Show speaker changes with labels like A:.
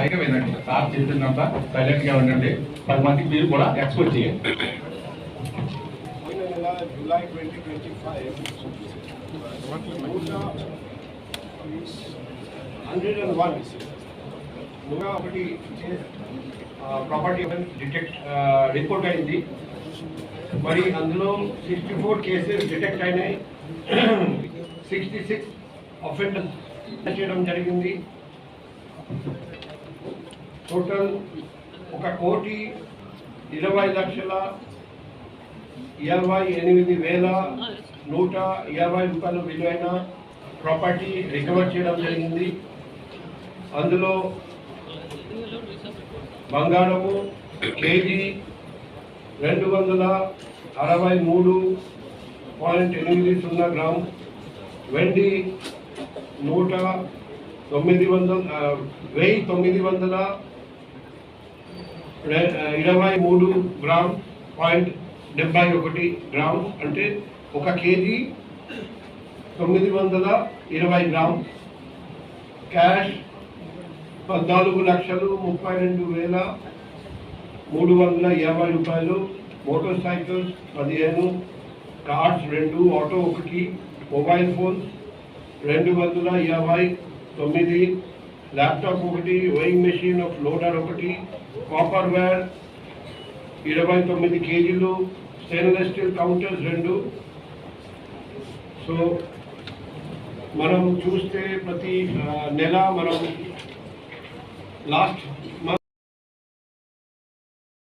A: సైగా వినండి సార్ చెప్పిందంతా సైలెంట్గా ఉండండి. పది మందికి మీరు కూడా ఎక్స్పోర్ట్ చేయండి.
B: పోయిన July twenty twenty five hundred and one నూట ఒకటి ప్రాపర్టీ డిటెక్ట్ రిపోర్ట్ అయింది మరి అందులో సిక్స్టీ ఫోర్ కేసెస్ డిటెక్ట్ అయినాయి. సిక్స్టీ సిక్స్ అఫెండర్స్ చేయడం జరిగింది. టోటల్ ఒక కోటి ఇరవై లక్షల ఇరవై ఎనిమిది వేల నూట ఇరవై రూపాయల విలువైన ప్రాపర్టీ రికవర్ చేయడం జరిగింది. అందులో బంగారము కేజీ రెండు వందల అరవై మూడు పాయింట్ ఎనిమిది సున్నా గ్రామ్ వెండి నూట తొమ్మిది వందల వెయ్యి తొమ్మిది వందల ఇరవై మూడు గ్రామ్ పాయింట్ డెబ్బై ఒకటి గ్రామ్ అంటే ఒక కేజీ తొమ్మిది వందల ఇరవై గ్రామ్. క్యాష్ పద్నాలుగు లక్షలు ముప్పై రెండు వేల మూడు వందల యాభై రూపాయలు. మోటార్ సైకిల్స్ పదిహేను కార్డ్స్ రెండు ఆటో ఒకటి మొబైల్ ఫోన్స్ రెండు వందల యాభై తొమ్మిది ల్యాప్టాప్ ఒకటి వెయింగ్ మెషిన్ ఒక లోడర్ ఒకటి కాపర్ వేర్ ఇరవై తొమ్మిది కేజీలు స్టెయిన్లెస్ స్టీల్ కౌంటర్స్ రెండు సో మనం చూస్తే ప్రతి ఆ, నెల మనం లాస్ట్